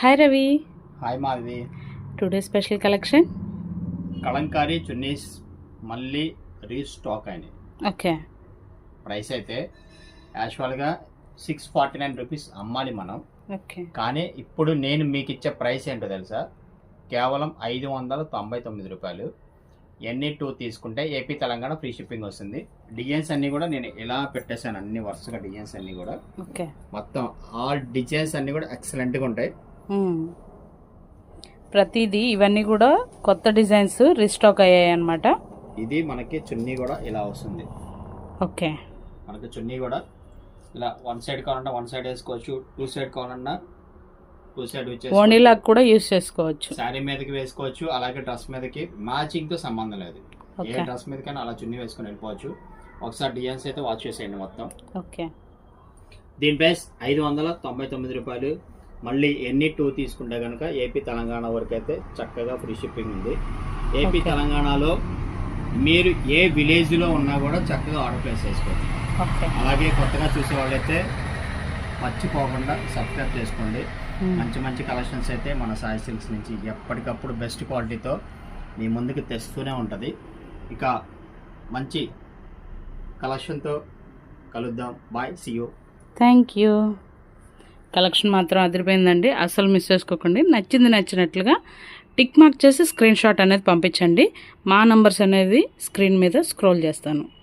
Hi Ravi hi Madhavi today special collection Kalamkari chunnis మళ్ళీ restock అయినాయి. Okay price అయితే యాక్చువల్గా సిక్స్ ఫార్టీ నైన్ రూపీస్ అమ్మాలి మనం. ఓకే కానీ ఇప్పుడు నేను మీకు ఇచ్చే ప్రైస్ ఏంటో తెలుసా? కేవలం ఐదు వందల తొంభై తొమ్మిది రూపాయలు. ఎన్ని టూ తీసుకుంటే ఏపీ తెలంగాణ ఫ్రీ షిప్పింగ్ వస్తుంది. డిజైన్స్ అన్నీ కూడా నేను ఇలా పెట్టేశాను అన్ని వరుసగా డిజైన్స్ అన్నీ కూడా. ఓకే మొత్తం ఆల్ డిజైన్స్ అన్నీ కూడా ఎక్సలెంట్గా ఉంటాయి. ప్రతిదీ ఇవన్నీ కూడా కొత్త డిజైన్స్ రీస్టాక్ అయ్యాయి అనమాట ఇది మనకి చున్నీ కూడా ఇలా వస్తుంది. ఓకే. మనకి చున్నీ కూడా ఇలా వన్ సైడ్ కావాలన్నా వన్ సైడ్ వేసుకోవచ్చు టూ సైడ్ కావాలన్నా టూ సైడ్ ఓణీలాగా కూడా యూస్ చేసుకోవచ్చు. శారీ మీదకి వేసుకోవచ్చు అలాగే డ్రెస్ మీదకి మ్యాచింగ్తో సంబంధం లేదు. ఏ డ్రెస్ మీదకైనా అలా చున్నీ వేసుకొని వెళ్ళిపోవచ్చు. ఒకసారి డిజైన్స్ అయితే వాచ్ చేసేయండి మొత్తం. ఓకే. దీని ప్రైస్ ఐదు వందల తొంభై తొమ్మిది రూపాయలు. మళ్ళీ ఎన్ని టూ తీసుకుంటే కనుక ఏపీ తెలంగాణ వరకు అయితే చక్కగా ఫ్రీ షిప్పింగ్ ఉంది. ఏపీ. తెలంగాణలో మీరు ఏ విలేజ్లో ఉన్నా కూడా చక్కగా ఆర్డర్ ప్లేస్ చేసుకోవచ్చు. అలాగే కొత్తగా చూసే వాళ్ళైతే మర్చిపోకుండా సబ్స్క్రైబ్ చేసుకోండి. మంచి మంచి కలెక్షన్స్ అయితే మన సాయి సిల్క్స్ నుంచి ఎప్పటికప్పుడు బెస్ట్ క్వాలిటీతో మీ ముందుకు తెస్తూనే ఉంటుంది. ఇక మంచి కలెక్షన్తో కలుద్దాం. Bye. See you thank you collection మాత్రం అదిరిపోయిందండి. అసలు మిస్ చేసుకోకండి. నచ్చింది నచ్చినట్లుగా టిక్ మార్క్ చేసి స్క్రీన్ షాట్ అనేది పంపించండి. మా నంబర్స్ అనేది స్క్రీన్ మీద స్క్రోల్ చేస్తాను.